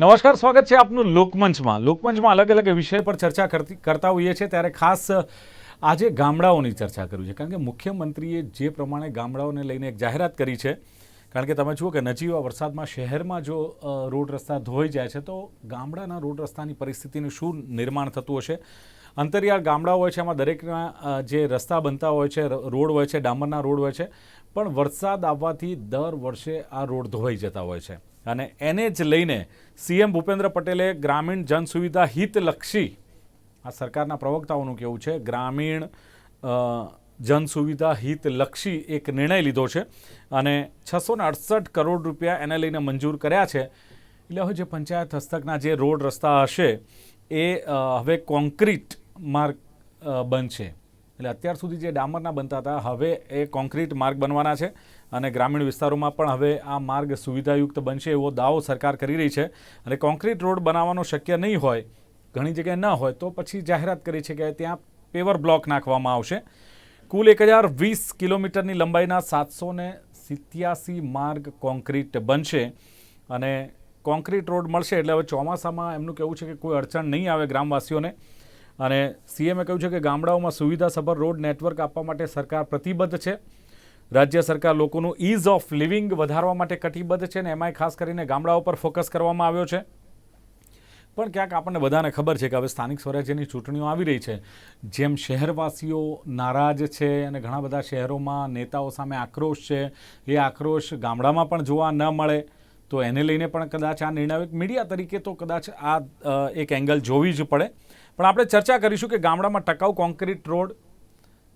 નમસ્કાર, સ્વાગત છે આપનું લોકમંચમાં. લોકમંચમાં અલગ અલગ વિષય પર ચર્ચા કરતી કરતા હોઈએ છીએ. ત્યારે ખાસ આજે ગામડાઓની ચર્ચા કરવી છે. કારણ કે મુખ્યમંત્રીએ જે પ્રમાણે ગામડાઓને લઈને એક જાહેરાત કરી છે, કારણ કે તમે જુઓ કે નજીવા વરસાદમાં શહેરમાં જો રોડ રસ્તા ધોઈ જાય છે, તો ગામડાના રોડ રસ્તાની પરિસ્થિતિનું શું નિર્માણ થતું હશે? અંતરિયાળ ગામડાઓ હોય છે, એમાં દરેકના જે રસ્તા બનતા હોય છે રોડ હોય છે, ડામરના રોડ હોય છે, પણ વરસાદ આવવાથી દર વર્ષે આ રોડ ધોવાઈ જતા હોય છે. અને એને જ લઈને સીએમ ભૂપેન્દ્ર પટેલે ગ્રામીણ જન સુવિધા હિતલક્ષી, આ સરકારના પ્રવક્તાઓનું કેવું છે, ગ્રામીણ જન સુવિધા હિતલક્ષી એક નિર્ણય લીધો છે અને છસો અડસઠ કરોડ રૂપિયા એને લઈને મંજૂર કર્યા છે. એટલે હવે જે પંચાયત હસ્તકના જે રોડ રસ્તા હશે, એ હવે કોન્ક્રીટ માર્ગ બનશે. એટલે અત્યાર સુધી જે ડામરના બનતા હતા, હવે એ કોન્ક્રીટ માર્ગ બનવાના છે. અને ગ્રામીણ વિસ્તારોમાં પણ હવે આ માર્ગ સુવિધાયુક્ત બનશે એવો દાવો સરકાર કરી રહી છે. અને કોન્ક્રીટ રોડ બનાવવાનો શક્ય નહીં હોય, ઘણી જગ્યાએ ન હોય, તો પછી જાહેરાત કરી છે કે ત્યાં પેવર બ્લોક નાખવામાં આવશે. કુલ એક હજાર વીસ કિલોમીટરની લંબાઈના સાતસો ને સિત્યાસી માર્ગ કોન્ક્રીટ બનશે. અને કોન્ક્રીટ રોડ મળશે એટલે હવે ચોમાસામાં એમનું કહેવું છે કે કોઈ અડચણ નહીં આવે ગ્રામવાસીઓને. અને સીએમએ કહ્યું છે કે ગામડાઓમાં સુવિધાસભર રોડ નેટવર્ક આપવા માટે સરકાર પ્રતિબદ્ધ છે. રાજ્ય સરકાર લોકોનું ઇઝ ઓફ લિવિંગ વધારવા માટે કટિબદ્ધ છે ને એમાંય ખાસ કરીને ગામડાઓ પર ફોકસ કરવામાં આવ્યો છે. પણ ક્યાંક આપણને બધાને ખબર છે કે હવે સ્થાનિક સ્વરાજ્યની ચૂંટણીઓ આવી રહી છે. જેમ શહેરવાસીઓ નારાજ છે અને ઘણા બધા શહેરોમાં નેતાઓ સામે આક્રોશ છે. એ આક્રોશ ગામડામાં પણ જોવા ન મળે. તો એને લઈને પણ કદાચ આ નિર્ણય મીડિયા તરીકે તો કદાચ આ એક એંગલ જોવી જ પડે. પણ આપણે ચર્ચા કરીશું કે ગામડામાં ટકાઉ કોન્ક્રીટ રોડ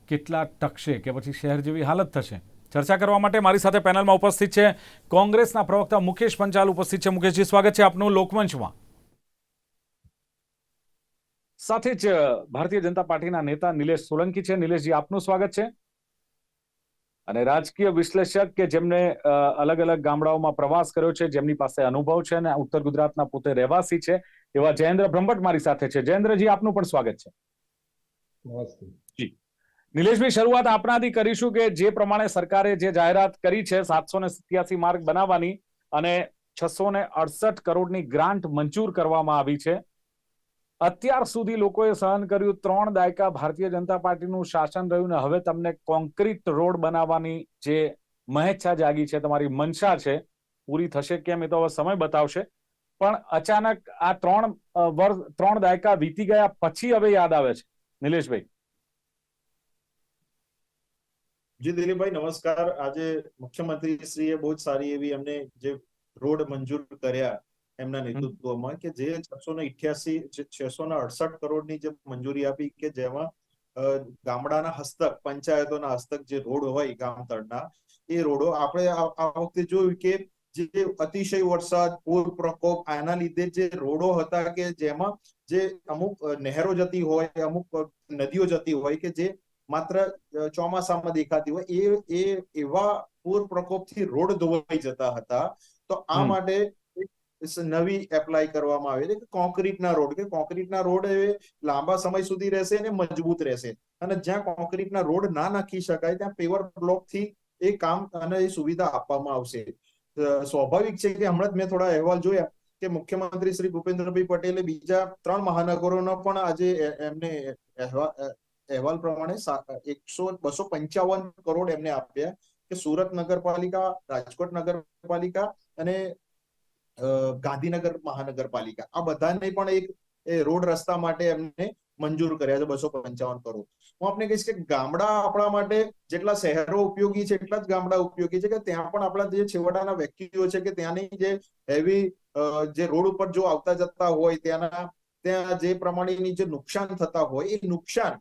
કેટલા ટકશે કે પછી શહેર જેવી હાલત થશે? ચર્ચા કરવા માટે મારી સાથે પેનલમાં ઉપસ્થિત છે કોંગ્રેસના પ્રવક્તા મુકેશ પંચાલ ઉપસ્થિત છે મુકેશજી સ્વાગત છે આપનું લોકમંચમાં. સાથે જ ભારતીય જનતા પાર્ટીના નેતા નિલેશ સોલંકી છે. નિલેશજી આપનું સ્વાગત છે. અને રાજકીય વિશ્લેષક કે જેમને અ, અલગ અલગ ગામડાઓમાં પ્રવાસ કર્યો છે જેમની પાસે અનુભવ છે અને ઉત્તર ગુજરાતના પોતે રહેવાસી છે એવા જયેન્દ્ર બ્રહ્મભટ્ટ મારી સાથે છે. જયેન્દ્રજી આપનું પણ સ્વાગત છે. નમસ્તે. નિલેશભાઈ, શરૂઆત આપનાથી કરીશું કે જે પ્રમાણે સરકારે જે જાહેરાત કરી છે સાતસો ને સિત્યાસી માર્ગ બનાવવાની અને છસો ને અડસઠ કરોડની ગ્રાન્ટ મંજૂર કરવામાં આવી છે. અત્યાર સુધી લોકોએ સહન કર્યું ત્રણ દાયકા ભારતીય જનતા પાર્ટીનું શાસન રહ્યું ને હવે તમને કોન્ક્રીટ રોડ બનાવવાની જે મહેચ્છા જાગી છે, તમારી મનસા છે, પૂરી થશે કેમ એ તો હવે સમય બતાવશે. પણ અચાનક આ ત્રણ વર્ષ ત્રણ દાયકા વીતી ગયા, પછી હવે યાદ આવે છે. નિલેશભાઈ. જી દિલીપભાઈ નમસ્કાર. આજે મુખ્યમંત્રી શ્રીએ બહુ જ સારી એવી એમને જે રોડ મંજૂર કર્યા એમના નેતૃત્વમાં કે જે છસો ને ઇઠ્યાસી છસો ને અડસઠ કરોડની જે મંજૂરી આપી કે જેમાં ગામડાના હસ્તક પંચાયતોના હસ્તક જે રોડ હોય ગામ તળના એ રોડો આપણે આ આ વખતે જોયું કે જે અતિશય વરસાદ પૂર પ્રકોપ આના લીધે જે રોડો હતા કે જેમાં જે અમુક નહેરો જતી હોય અમુક નદીઓ જતી હોય કે જે માત્ર ચોમાસામાં દેખાતી હોય એ એ એવા પૂર પ્રકોપથી રોડ ધોવાઈ જતા હતા તો આ માટે નવી એપ્લાય કરવામાં આવી છે કે કોન્ક્રીટના રોડ કે કોન્ક્રીટના રોડ એ લાંબા સમય સુધી રહેશે અને મજબૂત રહેશે. અને જ્યાં કોન્ક્રીટના રોડ ના નાખી શકાય ત્યાં પેવર બ્લોકથી એ કામ અને એ સુવિધા આપવામાં આવશે. સ્વાભાવિક છે કે હમણાં જ મેં થોડા અહેવાલ જોયા કે મુખ્યમંત્રી શ્રી ભૂપેન્દ્રભાઈ પટેલે બીજા ત્રણ મહાનગરોનો પણ આજે એમને અહેવાલ પ્રમાણે એકસો, બસો પંચાવન કરોડ એમને આપ્યા કે સુરત નગરપાલિકા, રાજકોટ નગરપાલિકા અને ગાંધીનગર મહાનગરપાલિકા. આ બધાને પણ એક રોડ રસ્તા માટે એમને મંજૂર કર્યા છે બસો પંચાવન કરોડ. હું આપને કહીશ કે ગામડા આપણા માટે જેટલા શહેરો ઉપયોગી છે, એટલા જ ગામડા ઉપયોગી છે કે ત્યાં પણ આપણા જે છેવાડાના વ્યક્તિઓ છે કે ત્યાંની જે હેવી જે રોડ ઉપર જો આવતા જતા હોય, ત્યાંના, ત્યાં જે પ્રમાણેની જે નુકસાન થતા હોય, એ નુકસાન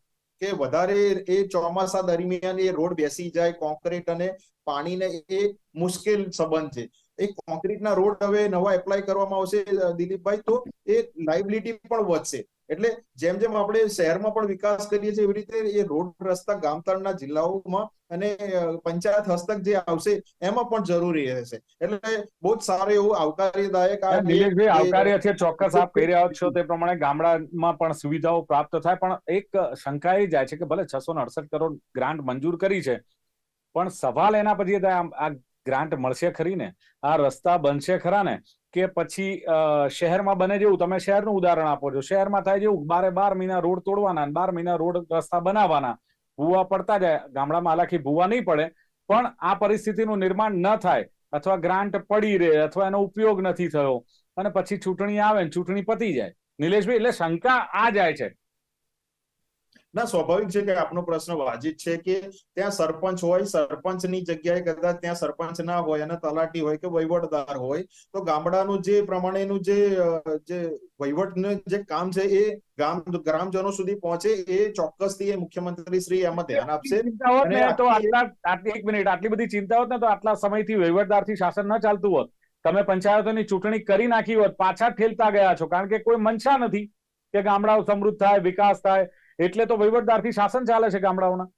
કે વધારે એ ચોમાસા દરમિયાન એ રોડ બેસી જાય કોન્ક્રીટ અને પાણીને એ મુશ્કેલ સંબંધ છે. એ કોન્ક્રીટના રોડ હવે નવા એપ્લાય કરવામાં આવશે દિલીપભાઈ, તો એ લાઇબિલિટી પણ વધશે. એટલે જેમ જેમ આપણે શહેરમાં પણ વિકાસ કરીએ છીએ, એવી રીતે એ રોડ રસ્તા ગામતાળના જિલ્લાઓમાં અને પંચાયત હસ્તક જે આવશે એમાં પણ જરૂરી રહેશે. એટલે બહુ જ સારું એવું આવકાર્યદાયક આ નિલેશભાઈ આવકાર્ય છે ચોક્કસ આપ કહી રહ્યા છો તે પ્રમાણે ગામડામાં પણ સુવિધાઓ પ્રાપ્ત થાય પણ એક શંકા એ જાય છે કે ભલે છસો અડસઠ કરોડ ગ્રાન્ટ મંજૂર કરી છે પણ સવાલ એના પછી આ ગ્રાન્ટ મળશે ખરી ને? આ રસ્તા બનશે ખરા ને? કે પછી શહેરમાં બને જેવું તમે શહેરનું ઉદાહરણ આપો છો શહેરમાં થાય જેવું બારે બાર મહિના રોડ તોડવાના અને બાર મહિના રોડ રસ્તા બનાવવાના ભૂવા પડતા જાય. ગામડામાં હાલાકી ભૂવા નહીં પડે. પણ આ પરિસ્થિતિનું નિર્માણ ન થાય અથવા ગ્રાન્ટ પડી રહે અથવા એનો ઉપયોગ નથી થયો અને પછી ચૂંટણી આવે ને ચૂંટણી પતી જાય. નિલેશભાઈ, એટલે શંકા આ જાય છે. ના સ્વાભાવિક છે કે આપનો પ્રશ્ન વાજિબ છે કે ત્યાં સરપંચ હોય સરપંચની જગ્યાએ કદાચ ત્યાં સરપંચ ના હોય અને તલાટી હોય કે વહીવટદાર હોય તો ગામડાનું જે પ્રમાણેનું જે જે વહીવટનું જે કામ છે એ ગામ ગ્રામજનો સુધી પહોંચે એ ચોક્કસથી એ મુખ્યમંત્રી શ્રી એમાં ધ્યાન આપશે. તો આટલા આટલી એક મિનિટ આટલી બધી ચિંતા હોત ને તો આટલા સમયથી વહીવટદારથી શાસન ન ચાલતું હોત. તમે પંચાયતોની ચૂંટણી કરી નાખી હોત પાછા ઠેલતા ગયા છો કારણ કે કોઈ મનસા નથી કે ગામડાઓ સમૃદ્ધ થાય વિકાસ થાય એટલે તો વહીવટદારથી શાસન ચાલે છે ગામડાઓના.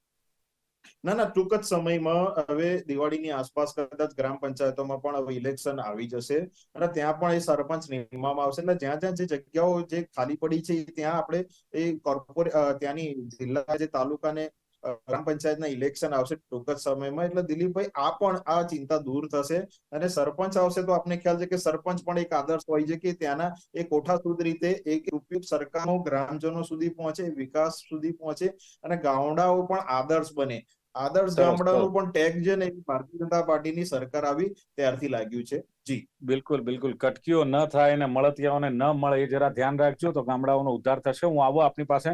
ના ના, ટૂંક જ સમયમાં હવે દિવાળીની આસપાસ કદાચ ગ્રામ પંચાયતોમાં પણ હવે ઇલેક્શન આવી જશે અને ત્યાં પણ એ સરપંચ નિમવામાં આવશે. એટલે જ્યાં જ્યાં જે જગ્યાઓ જે ખાલી પડી છે, ત્યાં આપણે એ કોર્પોરે ત્યાંની જિલ્લા જે તાલુકાને ગ્રામ પંચાયતના ઇલેક્શન આવશે ટૂંક જ સમયમાં. એટલે દિલીપભાઈ આ પણ આ ચિંતા દૂર થશે. અને સરપંચ આવશે તો આપને ખ્યાલ છે કે સરપંચ પણ એક આદર્શ હોય છે કે ત્યાંના એ કોઠાસૂદ રીતે એક ઉપયોગ સરકારનો ગ્રામજનો સુધી પહોંચે વિકાસ સુધી પહોંચે અને ગામડાઓ પણ આદર્શ બને. આદર્શ ગામડાનું પણ ટેગ છે ને ભારતીય જનતા પાર્ટીની સરકાર આવી ત્યારથી લાગ્યું છે. જી. બિલકુલ બિલકુલ. કટકીઓ ન થાય અને મળતિયાઓને ન મળે એ જરા ધ્યાન રાખજો તો ગામડાઓનો ઉદ્ધાર થશે. હું આવું આપની પાસે.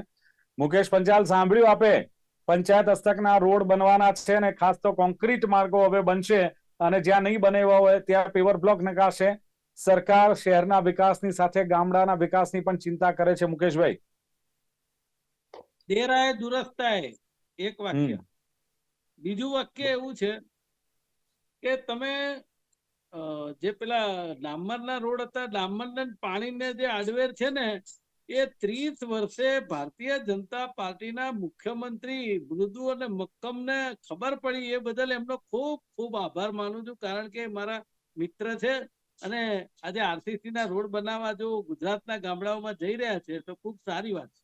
મુકેશ પંચાલ સાંભળ્યું આપે? પંચાયત હસ્તકના રોડ બનવાના છે અને ખાસ તો કોન્ક્રીટ માર્ગો હવે બનશે અને જ્યાં નહીં બને હોય ત્યાં પેવર બ્લોક નકાશે. સરકાર શહેરના વિકાસની સાથે ગામડાના વિકાસની પણ ચિંતા કરે છે મુકેશભાઈ. દેરાય દુરસ્તાય એક વાક્ય. બીજું વાક્ય એવું છે કે તમે જે પેલા ડામરના રોડ હતા ડામરના પાણીને જે આડવેર છે ને એ ત્રીસ વર્ષે ભારતીય જનતા પાર્ટીના મુખ્યમંત્રી મૃદુ અને મક્કમને ખબર પડી એ બદલ એમનો ખૂબ ખૂબ આભાર માનું છું કારણ કે મારા મિત્ર છે અને આજે આરસીસી ના રોડ બનાવવા જો ગુજરાતના ગામડાઓમાં જઈ રહ્યા છે તો ખૂબ સારી વાત છે.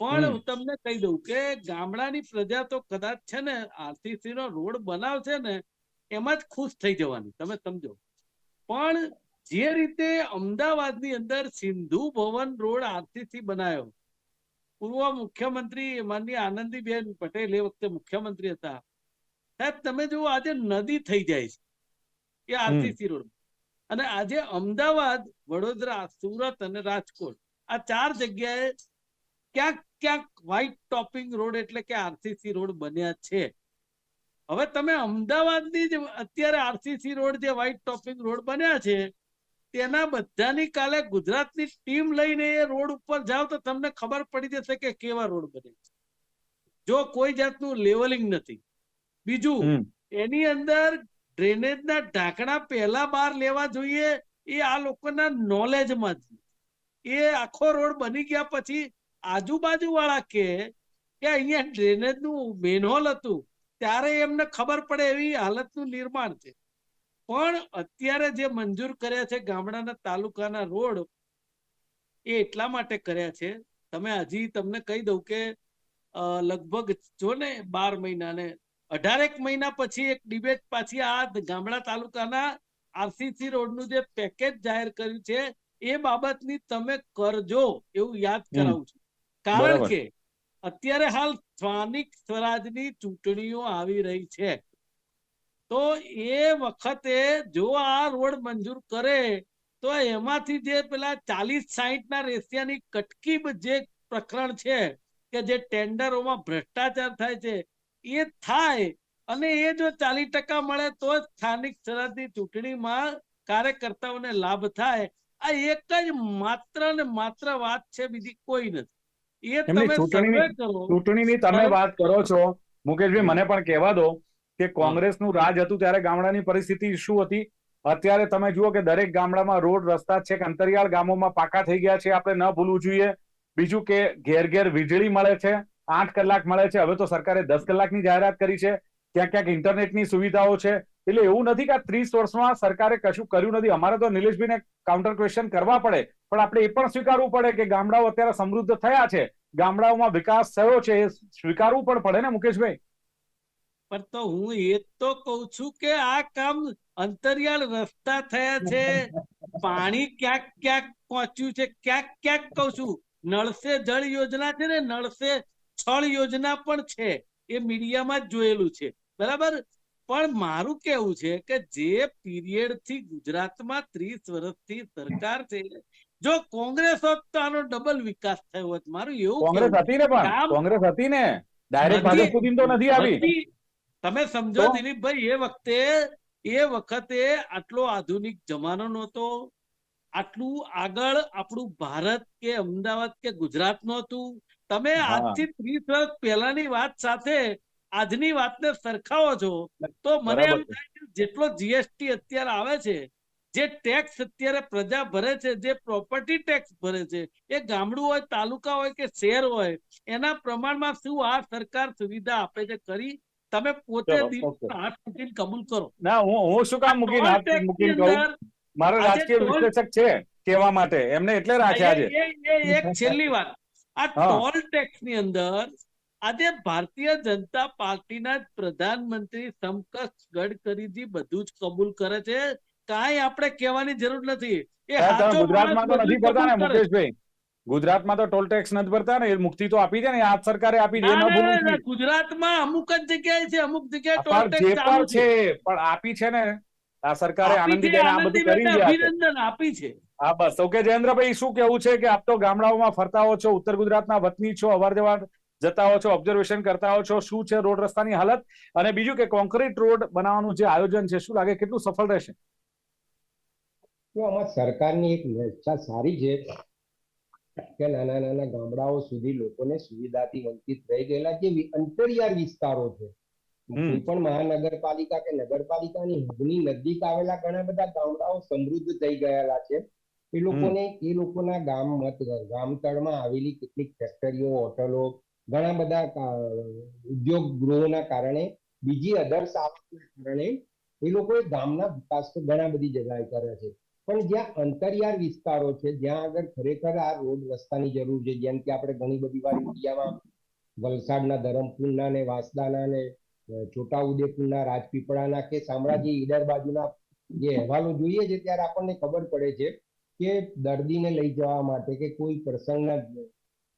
પણ હું તમને કહી દઉં કે ગામડાની પ્રજા તો કદાચ છે ને આરસીસી નો રોડ બનાવશે ને એમાં જ ખુશ થઈ જવાની તમે સમજો. પણ જે રીતે અમદાવાદની અંદર સિંધુ ભવન રોડ આરસીસી બનાવ્યો પૂર્વ મુખ્યમંત્રી માનનીય આનંદીબેન પટેલ એ વખતે મુખ્યમંત્રી હતા. સાહેબ તમે જુઓ આજે નદી થઈ જાય છે એ આરસીસી રોડ. અને આજે અમદાવાદ વડોદરા સુરત અને રાજકોટ આ ચાર જગ્યાએ ક્યાંક ક્યાંક વ્હાઇટ ટોપિંગ રોડ એટલે કે આરસીસી રોડ બન્યા છે. હવે તમે અમદાવાદની જ અત્યારે આરસીસી રોડ જે વ્હાઇટ ટોપિંગ રોડ બન્યા છે તેના બધાની કાલે ગુજરાતની ટીમ લઈને એ રોડ ઉપર જાવ તો તમને ખબર પડી જશે કે કેવા રોડ બને છે. જો કોઈ જાતનું લેવલિંગ નથી. બીજું એની અંદર ડ્રેનેજના ઢાંકણા પહેલા બહાર લેવા જોઈએ એ આ લોકોના નોલેજમાં એ આખો રોડ બની ગયા પછી આજુબાજુ વાળા કે કે અહીંયા ડ્રેનેજનું મેનહોલ હતું ત્યારે એમને ખબર પડે એવી હાલતનું નિર્માણ છે. પણ અત્યારે જે મંજૂર કર્યા છે ગામડાના તાલુકાના રોડ એ એટલા માટે કર્યા છે. તમે હજી તમને કહી દઉં કે લગભગ જો ને બાર મહિના ને અઢારેક મહિના પછી એક ડિબેટ પાછી આ ગામડા તાલુકાના આરસીસી રોડનું જે પેકેજ જાહેર કર્યું છે એ બાબતની તમે કરજો એવું યાદ. કરાવું છું. કારણ કે અત્યારે હાલ સ્થાનિક સ્વરાજની ચૂંટણીઓ આવી રહી છે. તો એ વખતે જો આ રોડ મંજૂર કરે તો એમાંથી જે પેલા ચાલીસ સાહીઠ ના રેશિયાની કટકી જે પ્રકરણ છે કે જે ટેન્ડરોમાં ભ્રષ્ટાચાર થાય છે એ થાય. અને એ જો ચાલીસ ટકા મળે તો સ્થાનિક સ્વરાજની ચૂંટણીમાં કાર્યકર્તાઓને લાભ થાય. આ એક જ માત્ર ને માત્ર વાત છે બીજી કોઈ નથી. એ તમે સર્વે કરો. ચૂંટણીની તમે વાત કરો છો. મુકેશભાઈ મને પણ કહેવા દો. કે કોંગ્રેસનું રાજ હતું ત્યારે ગામડાની પરિસ્થિતિ શું હતી. અત્યારે તમે જુઓ કે દરેક ગામડામાં રોડ, રસ્તા છે. કે અંતરિયાળ ગામોમાં પાકા થઈ ગયા છે. આપણે ન ભૂલવું જોઈએ. બીજું કે ઘેર ઘેર વીજળી મળે છે. આઠ કલાક મળે છે. હવે તો સરકારે દસ કલાકની જાહેરાત કરી છે. ક્યાંક ક્યાંક ઇન્ટરનેટની સુવિધાઓ છે. એટલે એવું નથી કે આ ત્રીસ વર્ષમાં સરકારે કશું કર્યું નથી. અમારે તો નિલેશભાઈને કાઉન્ટર ક્વેશ્ચન કરવા પડે. પણ આપણે એ પણ સ્વીકારવું પડે કે ગામડાઓ અત્યારે સમૃદ્ધ થયા છે. ગામડાઓમાં વિકાસ થયો છે. એ સ્વીકારવું પણ પડે ને મુકેશભાઈ? પણ તો હું એ તો કઉ છું કે આ કામ અંતરિયાળ રસ્તા થયા છે. પાણી ક્યાંક ક્યાંક પહોંચ્યું છે. ક્યાંક ક્યાંક કઉ છું નળસે જળ યોજના છે ને નળસે છળ યોજના પણ છે. એ મીડિયામાં જ જોયેલું છે. બરાબર? પણ મારું કેવું છે કે જે પીરિયડથી ગુજરાતમાં ત્રીસ વર્ષથી સરકાર છે જો કોંગ્રેસ હોત તો આનો ડબલ વિકાસ થયો હોત મારું એવું કોંગ્રેસ હતી ને પણ. કોંગ્રેસ હતી ને. ડાયરેક્ટ ભાજપ સુધી તો નથી આવી. તમે સમજો દિલીપભાઈ એ વખતે એ વખતે આટલો આધુનિક જમાનો નહોતો. આટલું આગળ આપણું ભારત કે અમદાવાદ કે ગુજરાત નહોતું. તમે આજથી ત્રીસ વર્ષ પહેલાની વાત સાથે આજની વાતને સરખાવો છો. તો મને એમ થાય કે જેટલો જીએસટી અત્યારે આવે છે જે ટેક્સ અત્યારે પ્રજા ભરે છે જે પ્રોપર્ટી ટેક્સ ભરે છે એ ગામડું હોય તાલુકા હોય કે શહેર હોય એના પ્રમાણમાં શું આ સરકાર સુવિધા આપે છે? કરી તમે પોતે. હાથ મૂકીને કબૂલ કરો. ના હું હું શું કામ મૂકીને હાથ મૂકીને કહું? મારો રાજકીય વિશ્લેષક છે કેવા માટે. એમને એટલે રાખ્યા છે એક છેલ્લી વાત. આ ટોલ ટેક્સની અંદર આજે ભારતીય જનતા પાર્ટીના પ્રધાનમંત્રી સમકક્ષ ગડકરીજી બધું જ કબૂલ કરે છે. કાંઈ આપણે કહેવાની જરૂર નથી. એ ગુજરાતમાં તો નથી કરતા ને મુકેશભાઈ. ગુજરાતમાં તો ટોલ ટેક્સ નથી ભરતા ને એ મુક્તિ તો આપી દે ને આ સરકારે આપી જોઈએ. ગુજરાતમાં અમુક જ જગ્યાએ છે અમુક જગ્યાએ ટોલ ટેક્સ ચાલુ છે. પણ આપી છે ને આ સરકારે આનંદીબેન આ બધું કરી અભિનંદન આપી છે. હા બસ. ઓકે જયેન્દ્રભાઈ શું કેવું છે કે આપ તો ગામડાઓમાં ફરતા હો છો ઉત્તર ગુજરાતના વતની છો અવાર જવાર જતા હો છો ઓબ્ઝર્વેશન કરતા હો છો શું છે રોડ રસ્તાની હાલત? અને બીજું કે કોન્ક્રીટ રોડ બનાવવાનું જે આયોજન છે શું લાગે કેટલું સફળ રહેશે? તો આમાં સરકારની એક વ્યવસ્થા સારી છે કે નાના નાના ગામડાઓ સુધી લોકોને સુવિધાથી વંચિત રહી ગયેલા જે અંતરિયાળ વિસ્તારો છે. કોઈ પણ મહાનગરપાલિકા કે નગરપાલિકાની હદની નજીક આવેલા ઘણા બધા ગામડાઓ સમૃદ્ધ થઈ ગયેલા છે. એ લોકોને એ લોકોના ગામ મત ગામતળમાં આવેલી કેટલીક ફેક્ટરીઓ હોટલો ઘણા બધા ઉદ્યોગ ગૃહોના કારણે બીજી અધર સાવકના કારણે એ લોકોએ ગામના વિકાસ તો ઘણા બધી જગ્યાએ કર્યા છે. પણ જ્યાં અંતરિયાળ વિસ્તારો છે, જ્યાં આગળ ખરેખર આ રોડ રસ્તાની જરૂર છે, જેમ કે આપણે ઘણી બધી વાર ઇન્ડિયામાં વલસાડના ધરમપુરના ને વાંસદાના ને છોટાઉદેપુરના રાજપીપળાના કે શામળાજી ઈડર બાજુના જે અહેવાલો જોઈએ છે, ત્યારે આપણને ખબર પડે છે કે દર્દીને લઈ જવા માટે કે કોઈ પ્રસંગના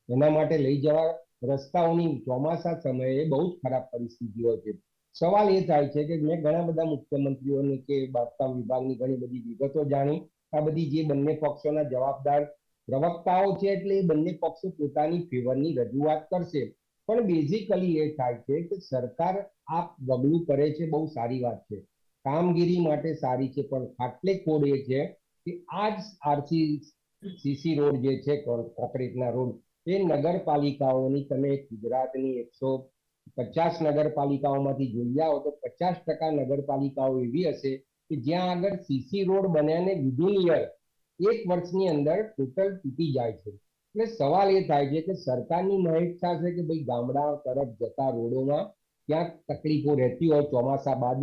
એના માટે લઈ જવા રસ્તાઓની ચોમાસા સમયે બહુ જ ખરાબ પરિસ્થિતિ હોય છે. સવાલ એ થાય છે કે મેં ઘણા બધા મુખ્યમંત્રીઓની કે બાંધકામ વિભાગની ઘણી બધી વિગતો જાણી. આ બધી જે બંને પક્ષોના જવાબદાર પ્રવક્તાઓ છે એટલે એ બંને પક્ષો પોતાની ફેવરની રજૂઆત કરશે. પણ બેઝિકલી એ થાય છે કે સરકાર આ પગલું કરે છે બહુ સારી વાત છે. કામગીરી માટે સારી છે પણ ખાટલે ખોડ એ છે કે આ જ આરસી સીસી રોડ જે છે કોન- રોડ એ નગરપાલિકાઓની તમે ગુજરાતની એકસો પચાસ નગરપાલિકાઓમાંથી જોઈ આવો તો પચાસ ટકા નગરપાલિકાઓ એવી હશે કે જ્યાં આગળ સીસી રોડ બન્યાને વિધિન યર એક વર્ષની અંદર ટોટલ તૂટી જાય છે. એટલે સવાલ એ થાય છે કે સરકારની મહેચ્છા છે કે ભાઈ ગામડા તરફ જતા રોડોમાં ક્યાંક તકલીફો રહેતી હોય ચોમાસા બાદ,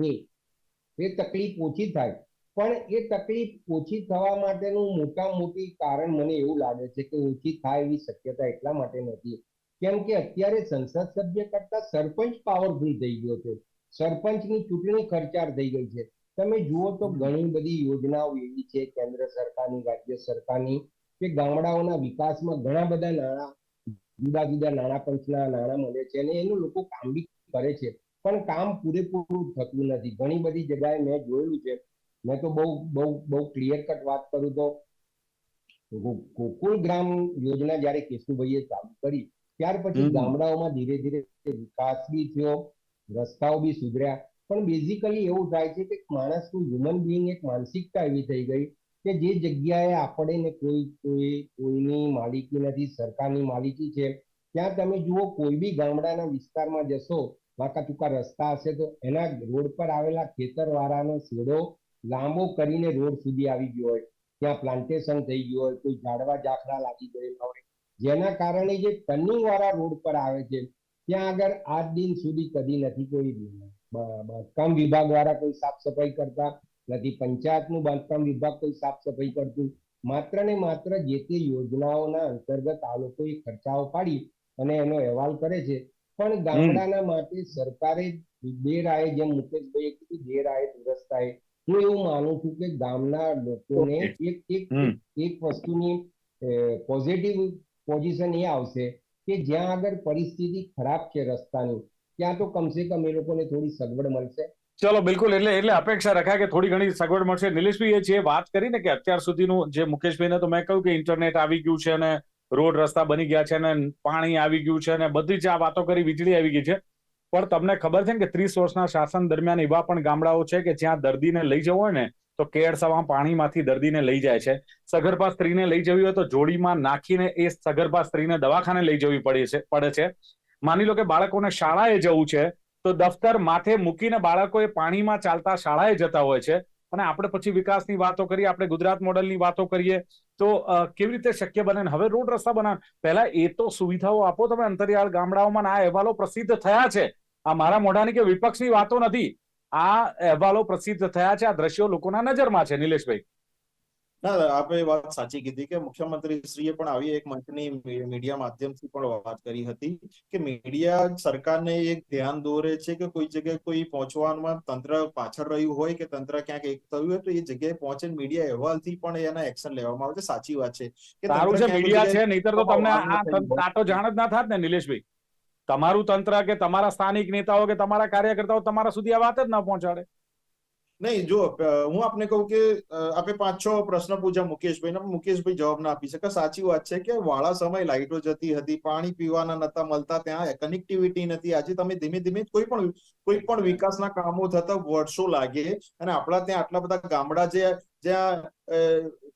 એ તકલીફ ઓછી થાય. પણ એ તકલીફ ઓછી થવા માટેનું મોટા મોટી કારણ મને એવું લાગે છે કે ઓછી થાય એવી શક્યતા એટલા માટે નથી. કેમ કે અત્યારે સંસદ સભ્ય કરતા સરપંચ પાવરફુલ થઈ ગયો છે. સરપંચની ચૂંટણી ખર્ચાળ થઈ ગઈ છે. તમે જુઓ તો ઘણી બધી યોજનાઓ એવી છે, કેન્દ્ર સરકારની, રાજ્ય સરકારની, કે ગામડાઓના વિકાસમાં ઘણા બધા નાણાં, જુદા જુદા નાણાં પંચના નાણાં મળે છે અને એનું લોકો કામ બી કરે છે. પણ કામ પૂરેપૂરું થતું નથી. ઘણી બધી જગ્યાએ મેં જોયેલું છે. મેં તો બહુ બહુ બહુ ક્લિયર કટ વાત કરું તો ગો- ગોકુળ ગ્રામ યોજના જ્યારે કેશુભાઈએ ચાલુ કરી ત્યાર પછી ગામડાઓમાં ધીરે ધીરે વિકાસ બી થયો રસ્તાઓ બી સુધર્યા. પણ બેઝિકલી એવું થાય છે કે માણસનું હ્યુમન બિંગ એક માનસિકતા એવી થઈ ગઈ કે જે જગ્યાએ આપણે કોઈ કોઈ કોઈની માલિકી નથી સરકારની માલિકી છે ત્યાં તમે જુઓ કોઈ બી ગામડાના વિસ્તારમાં જશો વાંકા ચૂકા રસ્તા હશે તો એના રોડ પર આવેલા ખેતરવાળાનો શેડો લાંબો કરીને રોડ સુધી આવી ગયો હોય. ત્યાં પ્લાન્ટેશન થઈ ગયું હોય કોઈ ઝાડવા ઝાખરા લાગી ગયેલા હોય જેના કારણે જે ટર્નિંગ વાળા રોડ પર આવે છે ત્યાં આગળ આજ દિન સુધી કદી નથી કોઈ બાંધકામ વિભાગ વાળા કોઈ સાફ સફાઈ કરતા નથી. પંચાયતનું બાંધકામ વિભાગ કોઈ સાફ સફાઈ કરતું માત્ર ને માત્ર જે તે યોજનાઓના અંતર્ગત આ લોકોએ ખર્ચાઓ પાડી અને એનો અહેવાલ કરે છે. પણ ગામડાના માટે સરકારે બે રાય જેમ મુકેશભાઈએ કીધું બે દુરસ્ત દુરસ્તાએ. હું એવું માનું છું કે ગામના લોકોને એક એક એક વસ્તુની પોઝિટિવ પોઝિશન એ આવશે કે જ્યાં આગળ પરિસ્થિતિ ખરાબ છે રસ્તાની, ત્યાં તો કમસે કમ એ લોકોને થોડી સગવડ મળશે. ચલો, બિલકુલ. એટલે એટલે અપેક્ષા રખાય કે થોડી ઘણી સગવડ મળશે. નિલેશભાઈ જે વાત કરી ને કે અત્યાર સુધીનું જે મુકેશભાઈને તો મેં કહ્યું કે ઇન્ટરનેટ આવી ગયું છે અને રોડ રસ્તા બની ગયા છે અને પાણી આવી ગયું છે અને બધી જ આ વાતો કરી વીજળી આવી ગઈ છે. પણ તમને ખબર છે ને કે ત્રીસ વર્ષના શાસન દરમિયાન એવા પણ ગામડાઓ છે કે જ્યાં દર્દીને લઈ જવો હોય ને તો કેળસવા પાણીમાંથી દર્દીને લઈ જાય છે. સગર્ભા સ્ત્રીને લઈ જવી હોય તો જોડીમાં નાખીને એ સગર્ભા સ્ત્રીને દવાખાને લઈ જવી પડે છે પડે છે. માની લો કે બાળકોને શાળાએ જવું છે, તો દફતર માથે મૂકીને બાળકો એ પાણીમાં ચાલતા શાળાએ જતા હોય છે. અને આપણે પછી વિકાસની વાતો કરીએ, આપણે ગુજરાત મોડલની વાતો કરીએ, તો કેવી રીતે શક્ય બને? હવે રોડ રસ્તા બનાવ. પહેલા એ તો સુવિધાઓ આપો તમે અંતરિયાળ ગામડાઓમાં, આ અહેવાલો પ્રસિદ્ધ થયા છે. આ મારા મોઢાની કે વિપક્ષની વાતો નથી. આ અહેવાલો પ્રસિદ્ધ થયા છે. આ દ્રશ્યો લોકોના નજરમાં છે. નિલેશભાઈ. ના આપણે વાત સાચી કીધી કે મુખ્યમંત્રી શ્રીએ પણ આવી એક મંચની મીડિયા માધ્યમથી પણ વાત કરી હતી કે મીડિયા સરકારને એક ધ્યાન દોરે છે કે કોઈ જગ્યાએ કોઈ પહોંચવામાં તંત્ર પાછળ રહ્યું હોય કે તંત્ર ક્યાંક એક થયું હોય તો એ જગ્યાએ પહોંચે મીડિયા અહેવાલથી પણ એના એક્શન લેવામાં આવે છે. સાચી વાત છે કે સારું છે. મીડિયા છે નહીતર તો તમને આ તો જાણ જ ના થાત ને નિલેશભાઈ. તમારું તંત્ર કે તમારા સ્થાનિક નેતાઓ કે તમારા કાર્યકર્તાઓ તમારા સુધી આ વાત જ ના પહોંચાડે. નહીં જો હું આપને કહું કે અ, આપે પાંચ છ પ્રશ્ન પૂછ્યા મુકેશભાઈ મુકેશભાઈ જવાબ ના આપી શકે. સાચી વાત છે કે વાળા સમય લાઇટો જતી હતી પાણી પીવાના નતા મળતા ત્યાં કનેક્ટિવિટી નથી. આજે તમે ધીમે ધીમે કોઈ પણ કોઈ પણ વિકાસના કામો થતા વર્ષો લાગે અને આપણા ત્યાં આટલા બધા ગામડા જે જ્યાં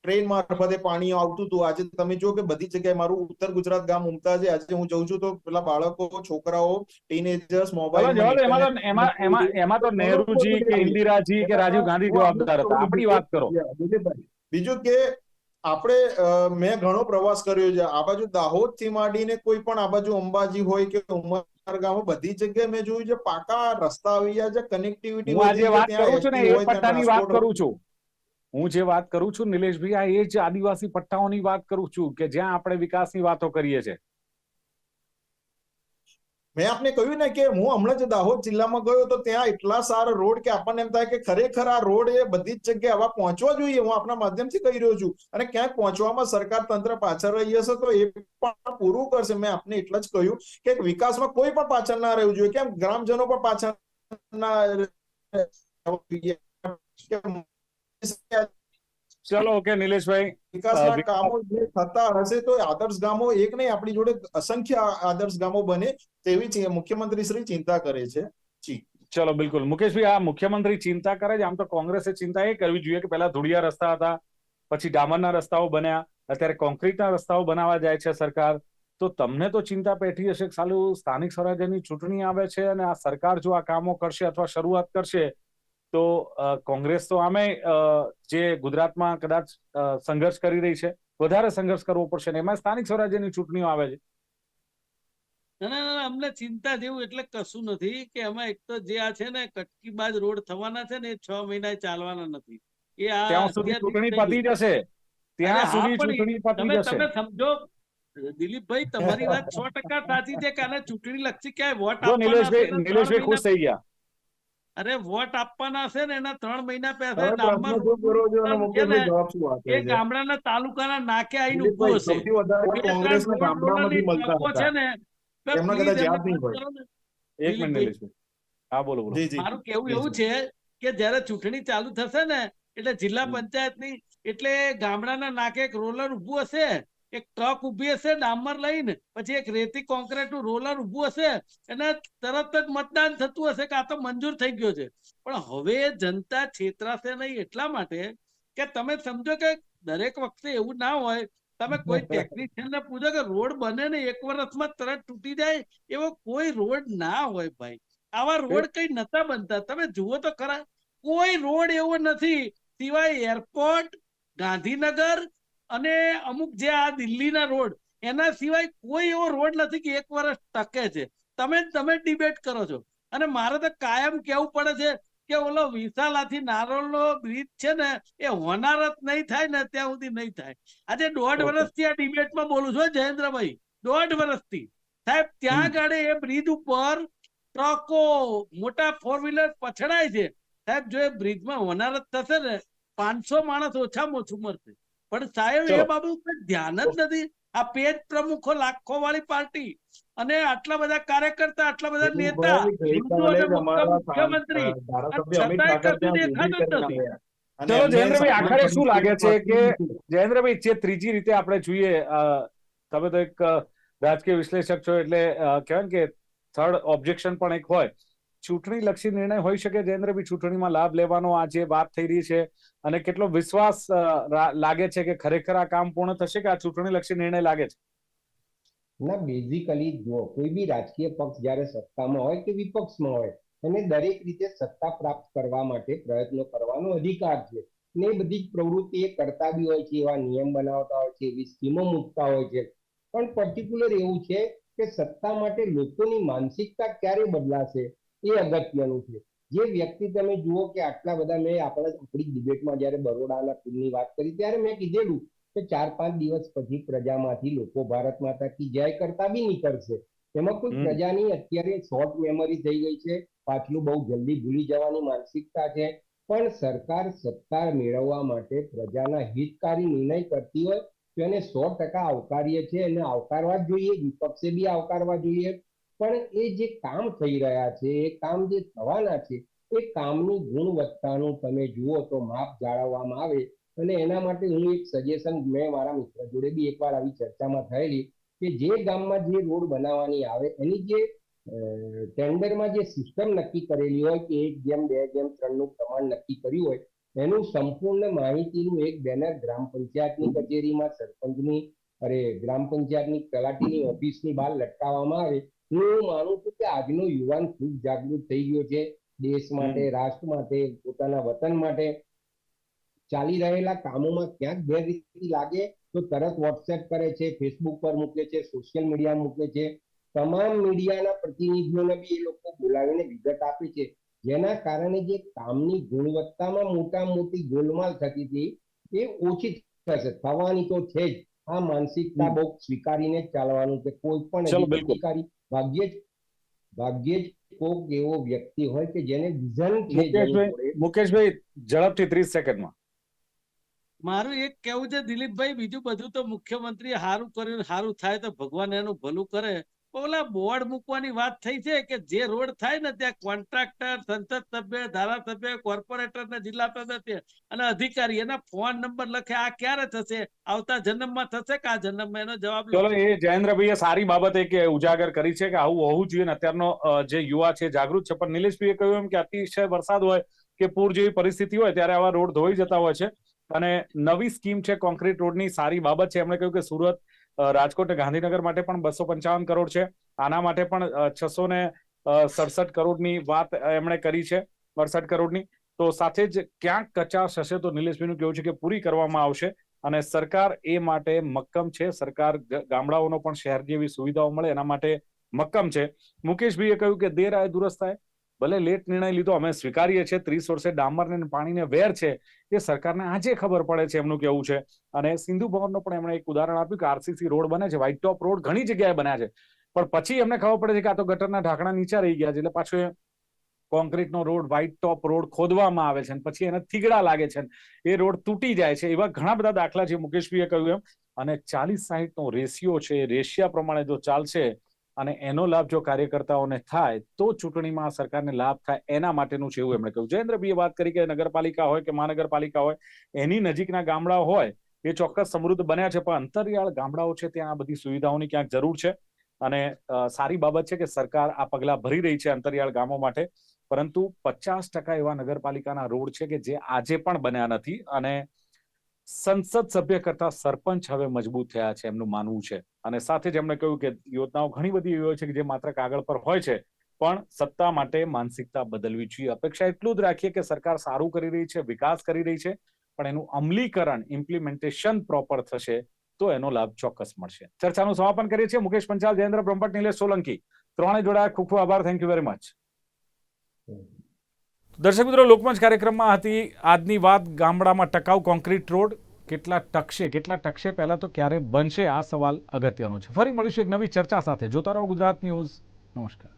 ટ્રેન મારફતે પાણી આવતું હતું. આજે તમે જો કે બધી જગ્યાએ મારું ઉત્તર ગુજરાત ગામ ઉમતા છે. આજે હું જઉં છું તો પેલા બાળકો છોકરાઓ ટીનેજર્સ મોબાઈલ એમાં એમાં તો નહેરુજી કે ઇન્દિરાજી કે રાજીવ ગાંધી જવાબદાર હતા. આપણી વાત કરો. બીજું કે આપણે મેં ઘણો પ્રવાસ કર્યો છે. આ બાજુ દાહોદથી માંડીને કોઈ પણ આ બાજુ અંબાજી હોય કે ઉમરગામ બધી જગ્યાએ મેં જોયું છે પાકા રસ્તા આવી ગયા છે કનેક્ટિવિટી હું આજે વાત કરું છું ને એ પટ્ટાની વાત કરું છું. હું જે વાત કરું છું, નિલેશભાઈ, આ એ જ આદિવાસી પટ્ટાઓની વાત કરું છું કે જ્યાં આપણે વિકાસની વાતો કરીએ છીએ. મેં આપને કહ્યું ને કે હું હમણાં જ દાહોદ જિલ્લામાં ગયો તો ત્યાં એટલા સારા રોડ કે આપણને એમ થાય કે ખરેખર આ રોડ એ બધી જ જગ્યાએ આવા પહોંચવા જોઈએ. હું આપના માધ્યમથી કહી રહ્યો છું. અને ક્યાંક પહોંચવામાં સરકાર તંત્ર પાછળ રહી હશે તો એ પણ પૂરું કરશે. મેં આપને એટલા જ કહ્યું કે વિકાસમાં કોઈ પણ પાછળ ના રહેવું જોઈએ. કેમ? ગ્રામજનો પણ પાછળ ના ચલો ઓકે નિલેશભાઈ. વિકાસના કામો જે થતા હશે તો આદર્શ ગામો એક નહીં આપણી જોડે અસંખ્ય આદર્શ ગામો બને તેવી મુખ્યમંત્રી શ્રી ચિંતા કરે છે. ચલો બિલકુલ. મુકેશભાઈ આ મુખ્યમંત્રી ચિંતા કરે છે? આમ તો કોંગ્રેસે ચિંતા એ કરવી જોઈએ કે પહેલા ધૂળિયા રસ્તા હતા પછી ડામરના રસ્તાઓ બન્યા અત્યારે કોન્ક્રીટના રસ્તાઓ બનાવવા જાય છે સરકાર. તો તમને તો ચિંતા પેઠી હશે કે સાલું સ્થાનિક સ્વરાજ્યની ચૂંટણી આવે છે અને આ સરકાર જો આ કામો કરશે અથવા શરૂઆત કરશે તો કોંગ્રેસ તો આમે જે ગુજરાતમાં કદાચ સંઘર્ષ કરી રહી છે વધારે સંઘર્ષ કરવો પડશે ને? એમાં સ્થાનિક સ્વરાજ્યની ચૂંટણીઓ આવે છે. ના ના અમને ચિંતા જેવું એટલે કશું નથી કે એમાં એક તો જે આ છે ને કટકીબાજ રોડ થવાના છે ને એ છ મહિના ચાલવાના નથી. એ આ ચૂંટણી પતી જશે. ત્યાં સુધી ચૂંટણી પતી જશે. તમે સમજો દિલીપભાઈ તમારી વાત સો ટકા સાચી છે કે આને ચૂંટણી લક્ષી ક્યાંય વોટ નિલેશભાઈ નિલેશભાઈ ખુશ થઈ ગયા. અરે વોટ આપવાના છે ને એના ત્રણ મહિના પહેલા ડામર શું કરો છો અને છે ને, જવાબ શું આપે એ ગામડાના તાલુકાના નાકે આવીને ઊભો હશે સૌથી વધારે કોંગ્રેસના ગામડામાંથી મળતા લોકો છે ને એમના કદાચ યાદ નહીં હોય. એક મિનિટ હા બોલો બોલો. મારું કેવું એવું છે કે જ્યારે ચૂંટણી ચાલુ થશે ને એટલે જિલ્લા પંચાયતની એટલે ગામડાના નાકે એક રોલર ઉભું હશે એક ટ્રક ઊભી હશે ડામર લઈને પછી એક રેતી કોન્ક્રીટનું રોલર ઉભું હશે અને તરત જ મતદાન થતું હશે કે આ તો મંજૂર થઈ ગયો છે. પણ હવે જનતા છેતરાશે નહીં એટલા માટે કે તમે સમજો કે દરેક વખતે એવું ના હોય. તમે કોઈ ટેકનિશિયન ને પૂછો કે રોડ બને ને એક વર્ષમાં તરત તૂટી જાય એવો કોઈ રોડ ના હોય ભાઈ. આવા રોડ કઈ નતા બનતા. તમે જુઓ તો ખરા કોઈ રોડ એવો નથી. સિવાય એરપોર્ટ ગાંધીનગર અને અમુક જે આ દિલ્હીના રોડ એના સિવાય કોઈ એવો રોડ નથી કે એક વર્ષ ટકે છે. તમે તમે ડિબેટ કરો છો. અને મારે તો કાયમ કેવું પડે છે કે ઓલો વિશાલાથી નારોલનો બ્રિજ છે ને એ હોનારત નહીં થાય ને ત્યાં સુધી નહીં થાય. આજે દોઢ. વર્ષથી આ ડિબેટમાં બોલું છું જયેન્દ્રભાઈ. દોઢ વર્ષથી સાહેબ ત્યાં આગળ એ બ્રિજ ઉપર ટ્રકો મોટા ફોર વ્હીલર પછડાય છે. સાહેબ જો એ બ્રિજમાં હોનારત થશે ને પાંચસો માણસ ઓછામાં ઓછું મરશે. પણ સાહેબ એ બાબત ઉપર ધ્યાન જ નથી. આ પેજ પ્રમુખો લાખો વાળી પાર્ટી અને આટલા બધા કાર્યકર્તા આટલા બધા નેતા મુખ્યમંત્રી છતાંય કશું દેખાતું જ નથી. અને ચલો જયેન્દ્રભાઈ આખરે શું લાગે છે કે જયેન્દ્રભાઈ જે ત્રીજી રીતે આપણે જોઈએ અ, તમે તો એક રાજકીય વિશ્લેષક છો એટલે કહેવાય ને કે થર્ડ ઓબ્જેક્શન પણ એક હોય. ચૂંટણી લક્ષી નિર્ણય હોઈ શકે જયેન્દ્રભાઈ ચૂંટણીમાં લાભ લેવાનો આ જે વાત થઈ રહી છે અને કેટલો વિશ્વાસ લાગે છે કે ખરેખર આ કામ પૂર્ણ થશે કે આ ચૂંટણી લક્ષી નિર્ણય લાગે છે? ના બેઝિકલી જો કોઈ બી રાજકીય પક્ષ જ્યારે સત્તામાં હોય કે વિપક્ષમાં હોય, એને દરેક રીતે સત્તા પ્રાપ્ત કરવા માટે પ્રયત્નો કરવાનો અધિકાર છે. ને બધી પ્રવૃત્તિ એ કરતા બી હોય છે, એવા નિયમ બનાવતા હોય છે, એવી સ્કીમો મૂકતા હોય છે. પણ પર્ટિક્યુલર એવું છે કે સત્તા માટે લોકોની માનસિકતા ક્યારે બદલાશે? એ અગત્યનું છે. જે વ્યક્તિ તમે જુઓ કે આટલા બધા મેં આપણે આપણી ડિબેટમાં જયારે બરોડાના પુલની વાત કરી ત્યારે મેં કીધેલું કે ચાર પાંચ દિવસ પછી પ્રજામાંથી લોકો ભારત માતા કી જય કરતા બી નીકળશે. એમાં કોઈ પ્રજાની અત્યારે શોર્ટ મેમરી થઈ ગઈ છે. પાછલું બહુ જલ્દી ભૂલી જવાની માનસિકતા છે. પણ સરકાર સત્તા મેળવવા માટે પ્રજાના હિતકારી નિર્ણય કરતી હોય તો એને સો ટકા આવકાર્ય છે એને આવકારવા જ જોઈએ. વિપક્ષે બી આવકારવા જોઈએ. પણ એ જે કામ થઈ રહ્યા છે, એ કામ જે થવાના છે, એ કામની ગુણવત્તાનું તમે જુઓ તો માપ જાળવવામાં આવે. અને એના માટે હું એક સજેશન મેં મારા મિત્ર જોડે બી એકવાર આવી ચર્ચામાં થયેલી કે જે ગામમાં જે રોડ બનાવવાની આવે, એની જે ટેન્ડરમાં જે સિસ્ટમ નક્કી કરેલી હોય કે એક જેમ, બે જેમ, ત્રણનું પ્રમાણ નક્કી કર્યું હોય, એનું સંપૂર્ણ માહિતીનું એક બેનર ગ્રામ પંચાયતની કચેરીમાં સરપંચની, અરે ગ્રામ પંચાયતની તલાટીની ઓફિસની બહાર લટકાવવામાં આવે હું માનું છું કે આજનો યુવાન ખૂબ જાગૃત થઈ ગયો છે. દેશ માટે રાષ્ટ્ર માટે પોતાના વતન માટે. ચાલી રહેલા કામોમાં ક્યાંક ગેરરીતિ લાગે તો તરત વોટ્સએપ કરે છે ફેસબુક પર મૂકે છે સોશિયલ મીડિયા મૂકે છે. તમામ મીડિયાના પ્રતિનિધિઓને બી એ લોકો બોલાવીને વિગત આપે છે. જેના કારણે જે કામની ગુણવત્તામાં મોટા મોટી ગોલમાલ થતી હતી એ ઓછી થશે થવાની તો છે જ. આ માનસિકતા બહુ સ્વીકારીને ચાલવાનું છે. કોઈ પણ અધિકારી ભાગ્યે જ ભાગ્યે જ કોક એવો વ્યક્તિ હોય કે જેને વિઝન મુકેશભાઈ મુકેશભાઈ ઝડપથી ત્રીસ સેકન્ડમાં. મારું એક કેવું છે દિલીપભાઈ બીજું બધું તો મુખ્યમંત્રી સારું કર્યું સારું થાય તો ભગવાન એનું ભલું કરે. ઓલા બોર્ડ મૂકવાની વાત થઈ છે કે જે રોડ થાય ને ત્યાં કોન્ટ્રાક્ટર સંસદ સભ્ય ધારાસભ્ય કોર્પોરેટર ને જિલ્લા સદસ્ય અને અધિકારી એના ફોન નંબર લખે આ ક્યારે થશે? આવતા જન્મમાં થશે કે આ જન્મમાં? એનો જવાબ ચલો એ જયેન્દ્રભાઈએ સારી બાબત એક ઉજાગર કરી છે કે આવું હોવું જોઈએ ને અત્યારનો જે યુવા છે જાગૃત છે. પણ નિલેશભાઈએ કહ્યું એમ કે અતિશય વરસાદ હોય કે પૂર જેવી પરિસ્થિતિ હોય ત્યારે આવા રોડ ધોઈ જતા હોય છે. અને નવી સ્કીમ છે કોન્ક્રીટ રોડની સારી બાબત છે. એમણે કહ્યું કે સુરત રાજકોટ ગાંધીનગર માટે પણ બસો પંચાવન કરોડ છે. આના માટે પણ છસો ને સડસઠ કરોડની વાત એમણે કરી છે અડસઠ કરોડની. તો સાથે જ ક્યાંક કચાશ હશે તો નિલેશભાઈનું કેવું છે કે પૂરી કરવામાં આવશે અને સરકાર એ માટે મક્કમ છે. સરકાર ગામડાઓનો પણ શહેર જેવી સુવિધાઓ મળે એના માટે મક્કમ છે. મુકેશભાઈએ કહ્યું કે દેર આય દુરસ્ત થાય. ભલે લેટ નિર્ણય લીધો, અમે સ્વીકારીએ છીએ, ત્રીસ વર્ષે ડામરને પાણીને વેર છે, એ સરકારને આજે ખબર પડે છે એમનું કેવું છે. અને સિંધુ ભવનનો પણ એમણે એક ઉદાહરણ આપ્યું કે આરસીસી રોડ બને છે વ્હાઇટ ટોપ રોડ ઘણી જગ્યાએ બન્યા છે. પણ પછી એમને ખબર પડે છે કે આ તો ગટરના ઢાંકણા નીચે રહી ગયા છે, એટલે પાછું કોન્ક્રીટનો રોડ વ્હાઇટ ટોપ રોડ ખોદવામાં આવે છે અને પછી એને થીગડા લાગે છે એ રોડ તૂટી જાય છે. એવા ઘણા બધા દાખલા છે, મુકેશભાઈએ કહ્યું એમ. અને ચાલીસ સાહીઠ નો રેશિયો છે, રેશિયા પ્રમાણે જો ચાલશે અને એનો લાભ જો કાર્યકર્તાઓને થાય, તો ચૂંટણીમાં સરકારને લાભ થાય એના માટેનું છે એવું એમણે કહ્યું. જયેન્દ્રભાઈએ વાત કરી કે નગરપાલિકા હોય કે મહાનગરપાલિકા હોય, એની નજીકના ગામડાઓ હોય, એ ચોક્કસ સમૃદ્ધ બન્યા છે, પણ અંતરિયાળ ગામડાઓ છે, ત્યાં આ બધી સુવિધાઓની ક્યાંક જરૂર છે. અને સારી બાબત છે કે સરકાર આ પગલા ભરી રહી છે અંતરિયાળ ગામો માટે, પરંતુ પચાસ ટકા એવા નગરપાલિકાના રોડ છે કે જે આજે પણ બન્યા નથી અને સંસદ સભ્ય કરતા સરપંચ હવે મજબૂત થયા છે એમનું માનવું છે. અને સાથે જ એમણે કહ્યું કે યોજનાઓ ઘણી બધી એવી હોય છે કે જે માત્ર કાગળ પર હોય છે, પણ સત્તા માટે માનસિકતા બદલવી જોઈએ. અપેક્ષા એટલું જ રાખીએ કે સરકાર સારું કરી રહી છે, વિકાસ કરી રહી છે, પણ એનું અમલીકરણ ઇમ્પ્લિમેન્ટેશન પ્રોપર થશે તો એનો લાભ ચોક્કસ મળશે. ચર્ચાનું સમાપન કરીએ છીએ. મુકેશ પંચાલ, જયેન્દ્ર બ્રહ્મટ નિલેશ સોલંકી. ત્રણે જોડાયા. ખૂબ ખૂબ આભાર. થેન્ક યુ વેરી મચ દર્શક મિત્રો, લોકમંચ કાર્યક્રમમાં હતી આજની વાત ગામડામાં ટકાઉ કોન્ક્રીટ રોડ. કેટલા ટકશે કેટલા ટકશે પહેલાં તો ક્યારે બનશે, આ સવાલ અગત્યનો છે. ફરી મળીશું એક નવી ચર્ચા સાથે. જોતા રહો ગુજરાત ન્યૂઝ. નમસ્કાર.